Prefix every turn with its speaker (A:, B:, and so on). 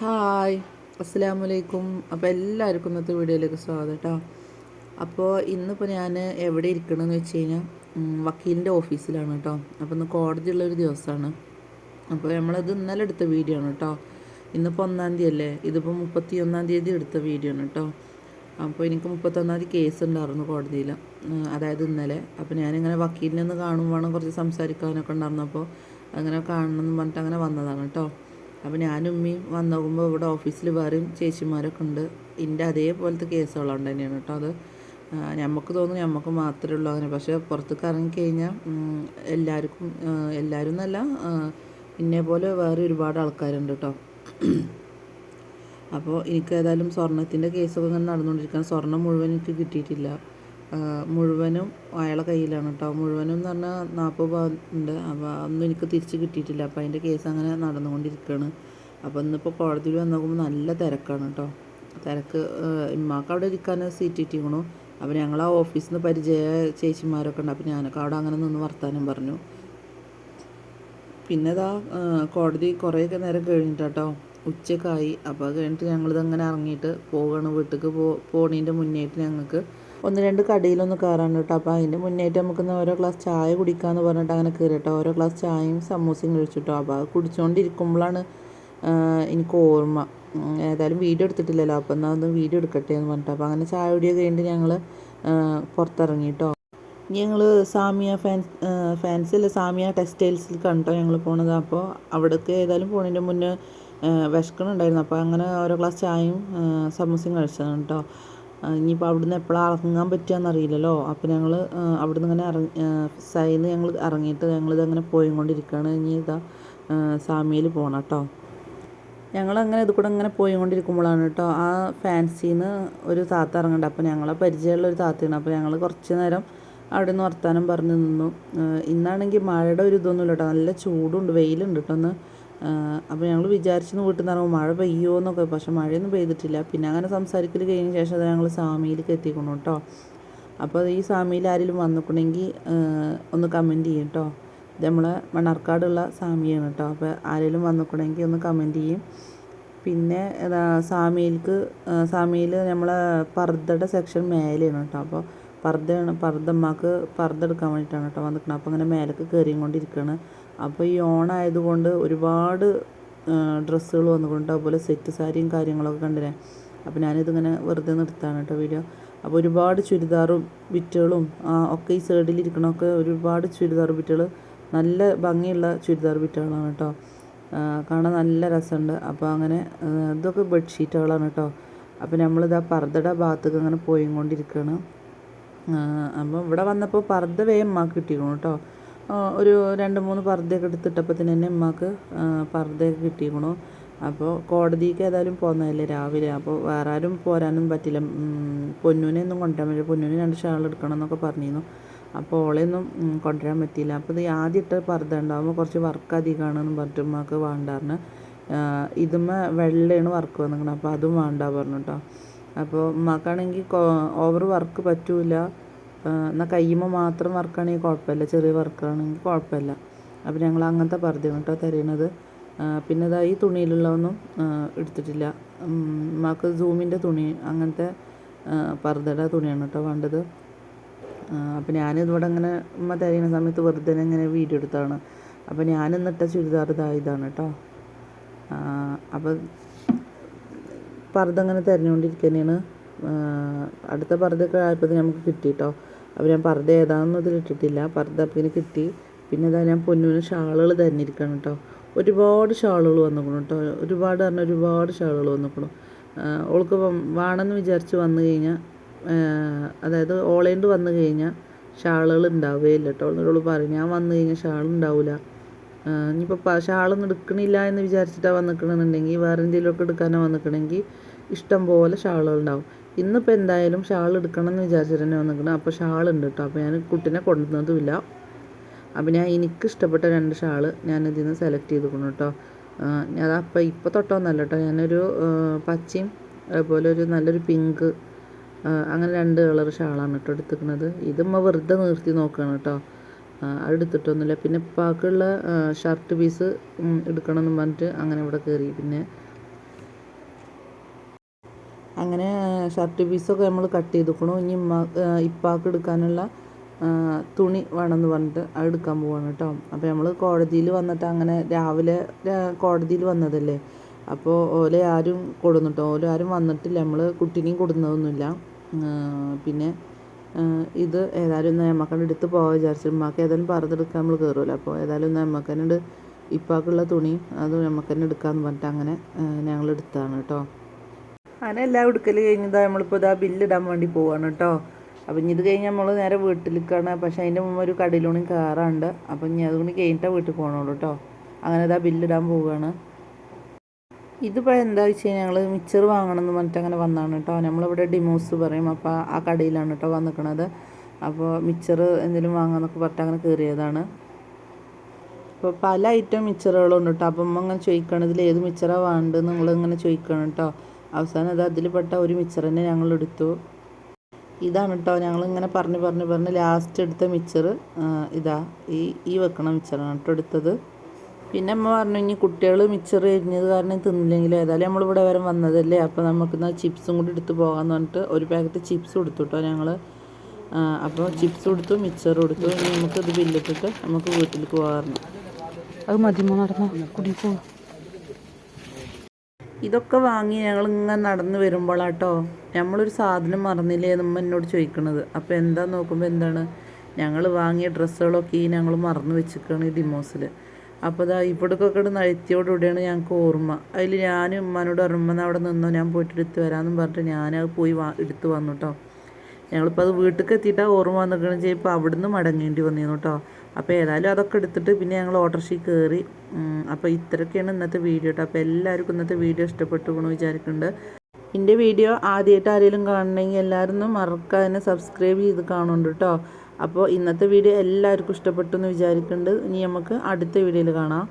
A: Hi. അസ്സാം വലൈക്കും അപ്പോൾ എല്ലാവർക്കും ഇന്നത്തെ വീഡിയോയിലേക്ക് സ്വാഗതം കേട്ടോ അപ്പോൾ ഇന്നിപ്പോൾ ഞാൻ എവിടെ ഇരിക്കണമെന്ന് വെച്ച് കഴിഞ്ഞാൽ വക്കീലിന്റെ ഓഫീസിലാണ് കേട്ടോ അപ്പോൾ ഇന്ന് കോടതിയുള്ളൊരു ദിവസമാണ് അപ്പോൾ നമ്മളത് ഇന്നലെ എടുത്ത വീഡിയോ ആണ് കേട്ടോ ഇന്നിപ്പോൾ ഒന്നാം തീയതി അല്ലേ? ഇതിപ്പോൾ മുപ്പത്തി ഒന്നാം തീയതി എടുത്ത വീഡിയോ ആണ് കേട്ടോ അപ്പോൾ എനിക്ക് മുപ്പത്തൊന്നാം തീയതി കേസ് ഉണ്ടായിരുന്നു കോടതിയിൽ അതായത് ഇന്നലെ. അപ്പോൾ ഞാനിങ്ങനെ വക്കീലിനെ ഒന്ന് കാണുമ്പോൾ കുറച്ച് സംസാരിക്കാനൊക്കെ ഉണ്ടായിരുന്നപ്പോൾ അങ്ങനെ കാണണമെന്ന് പറഞ്ഞിട്ട് അങ്ങനെ വന്നതാണ് കേട്ടോ അപ്പോൾ ഞാനും ഉമ്മയും വന്ന് നോക്കുമ്പോൾ ഇവിടെ ഓഫീസിൽ വേറെയും ചേച്ചിമാരൊക്കെ ഉണ്ട്. എന്റെ അതേപോലത്തെ കേസുകളാണ് തന്നെയാണ് കേട്ടോ അത്. നമുക്ക് തോന്നുന്നു നമുക്ക് മാത്രമേ ഉള്ളൂ അങ്ങനെ. പക്ഷേ പുറത്തേക്ക് ഇറങ്ങിക്കഴിഞ്ഞാൽ എല്ലാവർക്കും എല്ലാവരും എന്നല്ല ഇന്നെ പോലെ വേറെ ഒരുപാട് ആൾക്കാരുണ്ട് കേട്ടോ. അപ്പോൾ എനിക്ക് ഏതായാലും സ്വർണത്തിന്റെ കേസൊക്കെ ഇങ്ങനെ നടന്നുകൊണ്ടിരിക്കുകയാണ്. സ്വർണം മുഴുവൻ എനിക്ക് കിട്ടിയിട്ടില്ല. മുഴുവനും അയാളെ കയ്യിലാണ് കേട്ടോ മുഴുവനും എന്ന് പറഞ്ഞാൽ നാൽപ്പത് പവൻ അപ്പോൾ അതൊന്നും എനിക്ക് തിരിച്ച് കിട്ടിയിട്ടില്ല. അപ്പോൾ അതിന്റെ കേസ് അങ്ങനെ നടന്നുകൊണ്ടിരിക്കുകയാണ് അപ്പോൾ ഇന്നിപ്പോൾ കോടതിയിൽ വന്ന് നോക്കുമ്പോൾ നല്ല തിരക്കാണ് കേട്ടോ തിരക്ക് ഇമ്മാക്ക് അവിടെ ഇരിക്കാൻ സീറ്റ് കിട്ടിയിരിക്കണു അപ്പോൾ ഞങ്ങൾ ആ ഓഫീസിൽ നിന്ന് പരിചയ ചേച്ചിമാരൊക്കെ ഉണ്ട്. അപ്പോൾ ഞാനൊക്കെ അവിടെ അങ്ങനെ നിന്ന് വർത്താനം പറഞ്ഞു. പിന്നെ ഇതാ കോടതി കുറേയൊക്കെ നേരം കഴിഞ്ഞിട്ടാട്ടോ ഉച്ചക്കായി. അപ്പോൾ അത് കഴിഞ്ഞിട്ട് ഞങ്ങളിതങ്ങനെ ഇറങ്ങിയിട്ട് പോവുകയാണ് വീട്ടിലേക്ക് പോ പോണീന്റെ മുന്നേറ്റ് ഞങ്ങൾക്ക് ഒന്ന് രണ്ട് കടയിലൊന്ന് കയറാൻ കേട്ടോ. അപ്പോൾ അതിന്റെ മുന്നേറ്റ് നമുക്ക് ഓരോ ഗ്ലാസ് ചായ കുടിക്കാമെന്ന് പറഞ്ഞിട്ട് അങ്ങനെ കയറിട്ടോ ഓരോ ഗ്ലാസ് ചായയും സമൂസയും കഴിച്ചിട്ടോ അപ്പോൾ അത് കുടിച്ചുകൊണ്ടിരിക്കുമ്പോഴാണ് എനിക്ക് ഓർമ്മ. ഏതായാലും വീഡിയോ എടുത്തിട്ടില്ലല്ലോ. അപ്പോൾ എന്നാൽ ഒന്ന് വീഡിയോ എടുക്കട്ടെ എന്ന് പറഞ്ഞിട്ട്. അപ്പോൾ അങ്ങനെ ചായ കുടിയൊക്കെ കഴിഞ്ഞിട്ട് ഞങ്ങൾ പുറത്തിറങ്ങി കേട്ടോ. ഞങ്ങൾ സാമിയ ഫാൻസ് അല്ല സാമിയ ടെക്സ്റ്റൈൽസിൽ കണ്ടോ ഞങ്ങൾ പോണത്? അപ്പോൾ അവിടേക്ക് ഏതായാലും പോണതിന്റെ മുന്നേ വിശക്കണുണ്ടായിരുന്നു. അപ്പോൾ അങ്ങനെ ഓരോ ഗ്ലാസ് ചായയും സമൂസയും കഴിച്ചതാണ് കേട്ടോ. ഇനിയിപ്പോൾ അവിടുന്ന് എപ്പോഴാണ് ഇറങ്ങാൻ പറ്റുകയെന്നറിയില്ലല്ലോ അപ്പോൾ ഞങ്ങൾ അവിടുന്ന് ഇങ്ങനെ ഇറങ്ങി സൈന്ന് ഞങ്ങൾ ഇറങ്ങിയിട്ട് പോയി പോയിക്കൊണ്ടിരിക്കുകയാണ് ഇനി ഇതാ സാമിയിൽ പോകണം കേട്ടോ ഞങ്ങളങ്ങനെ ഇത് കൂടെ ഇങ്ങനെ പോയിക്കൊണ്ടിരിക്കുമ്പോഴാണ് കേട്ടോ ആ ഫാൻസിന്ന് ഒരു താത്ത ഇറങ്ങുന്നുണ്ട് അപ്പോൾ ഞങ്ങളെ പരിചയമുള്ള ഒരു താത്തയാണ്. അപ്പോൾ ഞങ്ങൾ കുറച്ച് നേരം അവിടെ നിന്ന് വർത്താനം പറഞ്ഞ് നിന്നു. ഇന്നാണെങ്കിൽ മഴയുടെ ഒരു ഇതൊന്നുമില്ല കേട്ടോ. നല്ല ചൂടുണ്ട് വെയിലുണ്ട് കേട്ടോ ഒന്ന് അപ്പോൾ ഞങ്ങൾ വിചാരിച്ചു വീട്ടിൽ നിന്ന് ഇറങ്ങുമ്പോൾ മഴ പെയ്യുമോ എന്നൊക്കെ. പക്ഷേ മഴയൊന്നും പെയ്തിട്ടില്ല. പിന്നെ അങ്ങനെ സംസാരിക്കൽ കഴിഞ്ഞ ശേഷം അത് ഞങ്ങൾ സാമിയിലേക്ക് എത്തിക്കണം കേട്ടോ അപ്പോൾ ഈ സാമിയിൽ ആരെങ്കിലും വന്നിട്ടുണ്ടെങ്കിൽ ഒന്ന് കമന്റ് ചെയ്യും കേട്ടോ ഇത് നമ്മളെ മണ്ണാർക്കാടുള്ള സാമിയാണ് കേട്ടോ അപ്പോൾ ആരെങ്കിലും വന്നിട്ടുണ്ടെങ്കിൽ ഒന്ന് കമന്റ് ചെയ്യും. പിന്നെ സാമിയിലേക്ക് സാമിയിൽ നമ്മളെ പർദ്ദയുടെ സെക്ഷൻ മേലെയാണ് കേട്ടോ അപ്പോൾ പർദ്ദയാണ് പർദ്ദമ്മക്ക് പർദ്ദ എടുക്കാൻ വേണ്ടിയിട്ടാണ് കേട്ടോ വന്നിരിക്കുന്നത് അപ്പോൾ അങ്ങനെ മേലേക്ക് കയറിയും കൊണ്ടിരിക്കുകയാണ് അപ്പോൾ ഈ ഓണായതുകൊണ്ട് ഒരുപാട് ഡ്രസ്സുകൾ വന്നുകൊണ്ട് അതുപോലെ സെറ്റ് സാരിയും കാര്യങ്ങളൊക്കെ കണ്ടിരാൻ അപ്പോൾ ഞാനിതിങ്ങനെ വെറുതെ നിർത്താണ് കേട്ടോ വീഡിയോ. അപ്പോൾ ഒരുപാട് ചുരിദാറും ബിറ്റുകളും ഒക്കെ ഈ സൈഡിൽ ഇരിക്കണമൊക്കെ ഒരുപാട് ചുരിദാർ ബിറ്റുകൾ നല്ല ഭംഗിയുള്ള ചുരിദാർ ബിറ്റുകളാണ് കേട്ടോ. കാണാൻ നല്ല രസമുണ്ട്. അപ്പോൾ അങ്ങനെ ഇതൊക്കെ ബെഡ്ഷീറ്റുകളാണ് കേട്ടോ. അപ്പോൾ നമ്മളിതാ പർദ്ദയുടെ ഭാഗത്തേക്ക് അങ്ങനെ പോയിക്കൊണ്ടിരിക്കുകയാണ്. അപ്പോൾ ഇവിടെ വന്നപ്പോൾ പർദ്ദ വേഗം കിട്ടിയിരുന്നു കേട്ടോ. ഒരു രണ്ട് മൂന്ന് പർദ്ദയൊക്കെ എടുത്തിട്ടപ്പോൾ തന്നെ ഉമ്മാക്ക് പർദ്ദയൊക്കെ കിട്ടിയിരിക്കണു. അപ്പോൾ കോടതിക്ക് ഏതായാലും പോകുന്നതല്ലേ രാവിലെ. അപ്പോൾ വേറെ ആരും പോരാനും പറ്റില്ല പൊന്നൂനെ ഒന്നും കൊണ്ടുവരാൻ പറ്റില്ല. പൊന്നൂന് രണ്ട് ഷാൾ എടുക്കണം എന്നൊക്കെ പറഞ്ഞിരുന്നു. അപ്പോൾ ഓളെയൊന്നും കൊണ്ടുവരാൻ പറ്റിയില്ല. അപ്പോൾ ഇത് ആദ്യം ഇട്ട പർദ്ദ ഉണ്ടാകുമ്പോൾ കുറച്ച് വർക്ക് അധികമാണെന്ന് പറഞ്ഞിട്ട് ഉമ്മക്ക് വേണ്ടാറിന് ഇതുമ്മ വെള്ളയാണ് വർക്ക് വന്നിരിക്കണം അപ്പോൾ അതും വേണ്ട പറഞ്ഞു കേട്ടോ അപ്പോൾ ഉമ്മാക്കാണെങ്കിൽ ഓവർ വർക്ക് പറ്റൂല. എന്നാൽ കയ്യുമ്പോൾ മാത്രം വർക്കാണെങ്കിൽ കുഴപ്പമില്ല ചെറിയ വർക്കാണെങ്കിൽ കുഴപ്പമില്ല അപ്പോൾ ഞങ്ങൾ അങ്ങനത്തെ പർദ്ദയാണ് കേട്ടോ തരുന്നത് പിന്നെ ഇതാ ഈ തുണിയിലുള്ളതൊന്നും എടുത്തിട്ടില്ല. മാക്ക് സൂമിന്റെ തുണി അങ്ങനത്തെ പർദ്ദയുടെ തുണിയാണ് കേട്ടോ വേണ്ടത്. അപ്പോൾ ഞാനിതിവിടെ അങ്ങനെ ഉമ്മ തിരയുന്ന സമയത്ത് വെറുതെ ഇങ്ങനെ വീഡിയോ എടുത്താണ്. അപ്പോൾ ഞാനിന്നിട്ട ചുരിദാർ ഇതാ ഇതാണ് കേട്ടോ അപ്പോൾ പർദ്ദ അങ്ങനെ തിരഞ്ഞുകൊണ്ടിരിക്കുന്നതാണ് അടുത്ത പർദ്ദയൊക്കെ ആയപ്പോൾ നമുക്ക് കിട്ടി കേട്ടോ ഞാൻ പർദ്ദ ഏതാണെന്നും ഇതിൽ ഇട്ടിട്ടില്ല. പർദ്ദ പിന്നെ കിട്ടി. പിന്നെ ഇതാ ഞാൻ പൊന്നൂന് ഷാളുകൾ തന്നിരിക്കണം കേട്ടോ ഒരുപാട് ഷാളുകൾ വന്നിക്കണം കേട്ടോ ഒരുപാട് പറഞ്ഞാൽ ഒരുപാട് ഷാളുകൾ വന്നിക്കണം. ഓൾക്ക് വേണമെന്ന് വിചാരിച്ച് വന്നു കഴിഞ്ഞാൽ അതായത് ഓളേണ്ട് വന്നു കഴിഞ്ഞാൽ ഷാളുകൾ ഉണ്ടാവുകയില്ല കേട്ടോ എന്നോട് പറഞ്ഞു ഞാൻ വന്നു കഴിഞ്ഞാൽ ഷാൾ ഉണ്ടാവില്ല ഇനിയിപ്പോൾ പക്ഷേ ആളൊന്നും എടുക്കണില്ല എന്ന് വിചാരിച്ചിട്ടാണ് വന്നിക്കണമെന്നുണ്ടെങ്കിൽ വേറെ എന്തെങ്കിലുമൊക്കെ എടുക്കാനാണ് വന്നിക്കണമെങ്കിൽ ഇഷ്ടം പോലെ ഷാളുകൾ ഉണ്ടാവും. ഇന്നിപ്പോൾ എന്തായാലും ഷാൾ എടുക്കണം എന്ന് വിചാരിച്ചിട്ട് തന്നെ വന്നിക്കണം. അപ്പോൾ ഷാൾ ഉണ്ട് കേട്ടോ അപ്പോൾ ഞാൻ കുട്ടീനെ കൊണ്ടുവന്നതുമില്ല. അപ്പോൾ ഞാൻ എനിക്ക് ഇഷ്ടപ്പെട്ട രണ്ട് ഷാൾ ഞാൻ ഇതിൽ നിന്ന് സെലക്ട് ചെയ്തിരിക്കണം കേട്ടോ അത് അപ്പോൾ ഇപ്പോൾ തൊട്ടൊന്നല്ല കേട്ടോ ഞാനൊരു പച്ചയും അതുപോലെ ഒരു നല്ലൊരു പിങ്ക് അങ്ങനെ രണ്ട് കളർ ഷാളാണ് കേട്ടോ എടുത്തിരിക്കുന്നത് ഇതുമ്മ വെറുതെ നിർത്തി നോക്കുകയാണ് കേട്ടോ അത് എടുത്തിട്ടൊന്നുമില്ല. പിന്നെ ബാക്കിയുള്ള ഷർട്ട് പീസ് എടുക്കണം എന്ന് പറഞ്ഞിട്ട് അങ്ങനെ ഇവിടെ കയറി പിന്നെ അങ്ങനെ ഷർട്ട് പീസൊക്കെ നമ്മൾ കട്ട് ചെയ്തുക്കണു. ഇനി ഇപ്പാക്ക് എടുക്കാനുള്ള തുണി വേണമെന്ന് പറഞ്ഞിട്ട് അത് എടുക്കാൻ പോവാണ് കേട്ടോ. അപ്പോൾ നമ്മൾ കോടതിയിൽ വന്നിട്ട് അങ്ങനെ രാവിലെ കോടതിയിൽ വന്നതല്ലേ? അപ്പോൾ ഓലെ ആരും കൊടുന്നിട്ടോ? ഓലെ ആരും വന്നിട്ടില്ല. നമ്മൾ കുട്ടീനെയും കൊടുന്നതൊന്നുമില്ല. പിന്നെ ഇത് ഏതായാലും ഒന്ന് നമ്മക്കണ്ട് എടുത്ത് പോകാൻ വിചാരിച്ചു ഉമ്മാക്ക് ഏതായാലും പറഞ്ഞെടുക്കാൻ നമ്മൾ കയറുമല്ലോ അപ്പോൾ ഏതായാലും ഒന്ന് നമ്മക്കന്നോട് ഇപ്പാക്കുള്ള തുണി അത് നമുക്ക് തന്നെ എടുക്കാമെന്ന് പറഞ്ഞിട്ട് അങ്ങനെ ഞങ്ങൾ എടുത്താണ് കേട്ടോ. അങ്ങനെ എല്ലാം എടുക്കൽ കഴിഞ്ഞതാ നമ്മളിപ്പോൾ ഇതാ ബില്ലിടാൻ വേണ്ടി പോവാണ് കേട്ടോ. അപ്പം ഇനി ഇത് കഴിഞ്ഞ് നമ്മൾ നേരെ വീട്ടിലേക്കാണ്. പക്ഷേ അതിന്റെ മുമ്പ് ഒരു കടയിലൂടെ കയറാണ്ട് അപ്പം ഇനി അതുകൊണ്ട് കഴിഞ്ഞിട്ടേ വീട്ടിൽ പോകണുള്ളൂ കേട്ടോ. അങ്ങനെ ഇതാ ബില്ലിടാൻ പോവുകയാണ് ഇതിപ്പോൾ എന്താ വെച്ച് കഴിഞ്ഞാൽ ഞങ്ങൾ മിച്ചർ വാങ്ങണം എന്ന് പറഞ്ഞിട്ട് അങ്ങനെ വന്നതാണ് കേട്ടോ നമ്മളിവിടെ ഡിമോസ് പറയും. അപ്പോൾ ആ കടയിലാണ് കേട്ടോ വന്നിക്കണത്. അപ്പോൾ മിച്ചർ എന്തെങ്കിലും വാങ്ങാമെന്നൊക്കെ പറഞ്ഞിട്ട് അങ്ങനെ കയറിയതാണ് ഇപ്പോൾ പല ഐറ്റം മിച്ചറുകളുണ്ട് കേട്ടോ അപ്പം അങ്ങനെ ചോദിക്കണം ഇതിൽ ഏത് മിച്ചറാണ് വേണ്ടത്? നിങ്ങൾ ഇങ്ങനെ ചോദിക്കണം കേട്ടോ അവസാനം അത് അതിൽപ്പെട്ട ഒരു മിച്ചർ തന്നെ ഞങ്ങൾ എടുത്തു. ഇതാണ് കേട്ടോ ഞങ്ങൾ ഇങ്ങനെ പറഞ്ഞ് പറഞ്ഞ് പറഞ്ഞ് ലാസ്റ്റ് എടുത്ത മിച്ചർ ഇതാ ഈ ഈ വെക്കണ മിച്ചറാണ് കേട്ടോ എടുത്തത്. പിന്നെ അമ്മ പറഞ്ഞു ഇനി കുട്ടികൾ മിച്ചർ എരിഞ്ഞത് കാരണം തിന്നില്ലെങ്കിൽ ഏതായാലും നമ്മളിവിടെ വരെ വന്നതല്ലേ അപ്പോൾ നമുക്ക് എന്നാൽ ചിപ്സും കൂടി എടുത്ത് പോകാമെന്ന് പറഞ്ഞിട്ട് ഒരു പാക്കറ്റ് ചിപ്സ് കൊടുത്തു കേട്ടോ ഞങ്ങൾ അപ്പോൾ ചിപ്സ് കൊടുത്തു മിച്ചർ കൊടുത്തു ഇനി നമുക്ക് ഇത് ബില്ലിട്ടിട്ട് നമുക്ക് വീട്ടിലേക്ക് പോകാറുണ്ട്.
B: അത് മതി നടന്നോ കുടി
A: ഇതൊക്കെ വാങ്ങി ഞങ്ങൾ ഇങ്ങനെ നടന്ന് വരുമ്പോഴാട്ടോ നമ്മളൊരു സാധനം മറന്നില്ലേ നമ്മ എന്നോട് ചോദിക്കണത്. അപ്പോൾ എന്താ നോക്കുമ്പോൾ എന്താണ് ഞങ്ങൾ വാങ്ങിയ ഡ്രസ്സുകളൊക്കെ ഈ ഞങ്ങൾ മറന്നു വെച്ചിരിക്കുകയാണ് ഈ ഡിമോസിൽ അപ്പോൾ ഇതാ ഇവിടേക്കൊക്കെ നഴ്ത്തിയോടുകൂടിയാണ് ഞങ്ങൾക്ക് ഓർമ്മ. അതിൽ ഞാനും ഉമ്മാനോട് പറയുമ്പോൾ അവിടെ നിന്നോ ഞാൻ പോയിട്ട് എടുത്ത് വരാമെന്നും പറഞ്ഞിട്ട് ഞാനത് പോയി വാ എടുത്ത് വന്നു കേട്ടോ ഞങ്ങളിപ്പോൾ അത് വീട്ടിലേക്ക് എത്തിയിട്ടാണ് ഓർമ്മ വന്നിരിക്കണം ഇപ്പോൾ അവിടുന്ന് മടങ്ങേണ്ടി വന്നിരുന്നു കേട്ടോ അപ്പോൾ ഏതായാലും അതൊക്കെ എടുത്തിട്ട് പിന്നെ ഞങ്ങൾ ഓട്ടോറിക്ഷയിൽ കയറി അപ്പോൾ ഇത്രയൊക്കെയാണ് ഇന്നത്തെ വീഡിയോ കേട്ടോ അപ്പോൾ എല്ലാവർക്കും ഇന്നത്തെ വീഡിയോ ഇഷ്ടപ്പെട്ടു എന്ന് വിചാരിക്കുന്നുണ്ട് എന്റെ വീഡിയോ ആദ്യമായിട്ട് ആരെങ്കിലും കാണണമെങ്കിൽ എല്ലാവരും മറക്കാതെ സബ്സ്ക്രൈബ് ചെയ്ത് കാണുന്നുണ്ട് കേട്ടോ അപ്പോൾ ഇന്നത്തെ വീഡിയോ എല്ലാവർക്കും ഇഷ്ടപ്പെട്ടു എന്ന് വിചാരിക്കുന്നുണ്ട്. ഇനി നമുക്ക് അടുത്ത വീഡിയോയിൽ കാണാം.